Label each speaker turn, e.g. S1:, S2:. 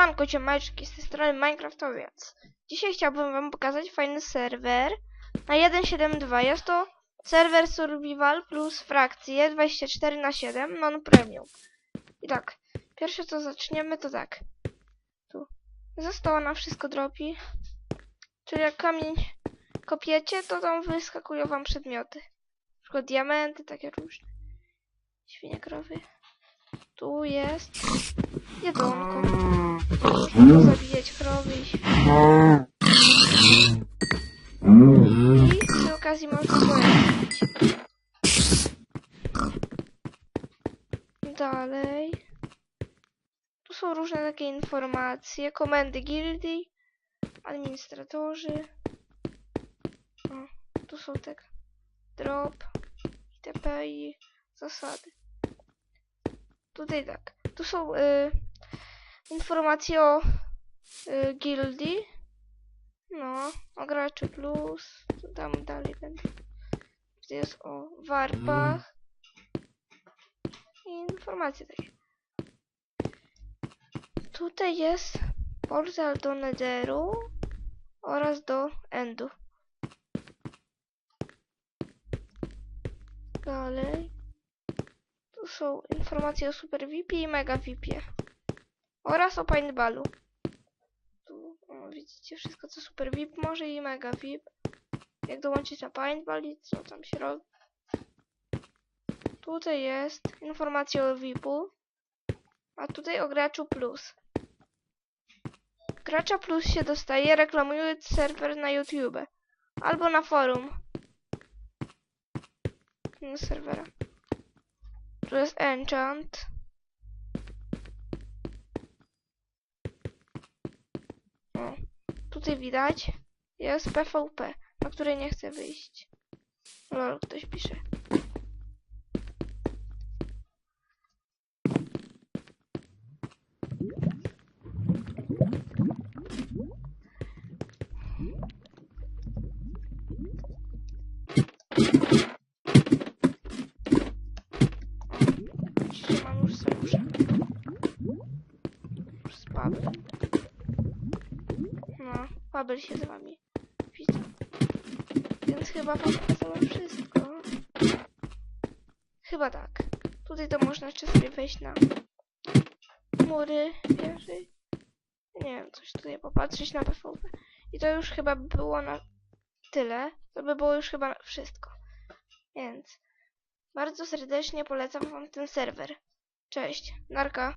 S1: Siemanko, ciemeczki, z tej strony Minecraftowiec. Dzisiaj chciałbym wam pokazać fajny serwer na 1.7.2. Jest to serwer survival plus frakcje 24 na 7 non-premium. I tak, pierwsze co zaczniemy to tak. Tu. Ze stoła na wszystko dropi. Czyli jak kamień kopiecie, to tam wyskakują wam przedmioty. Na przykład diamenty, takie różne. Świnie krowy. Tu jest jedzonko. Można zabijać krowy i przy okazji można pojeździć. Dalej. Tu są różne takie informacje. Komendy gildii. Administratorzy. O, tu są tak. Drop. ITP i zasady. Tutaj tak. Tu są y, informacje o y, gildii. No, o graczy plus. Tu tam dalej będę. Tu jest o warpach. I informacje takie. Tutaj jest portal do Netheru oraz do Endu. Dalej. Tu są informacje o Super VIP i Mega VIPie. Oraz o paintballu. Tu o, widzicie wszystko co Super VIP może i Mega VIP. Jak dołączyć na paintball i co tam się robi. Tutaj jest informacja o VIP-u. A tutaj o graczu plus. Gracza plus się dostaje reklamując serwer na YouTube. Albo na forum. Na serwera. Tu jest enchant. O, tutaj widać jest PvP, na której nie chcę wyjść. Lol, ktoś pisze. Mam już. No, Paweł się z wami widzę. Więc chyba wam pokazałem wszystko. Chyba tak. Tutaj to można jeszcze sobie wejść na mury wieży. Nie wiem, coś tutaj popatrzeć na PvP. I to już chyba by było na tyle. To by było już chyba wszystko. Więc bardzo serdecznie polecam wam ten serwer. Cześć, narka.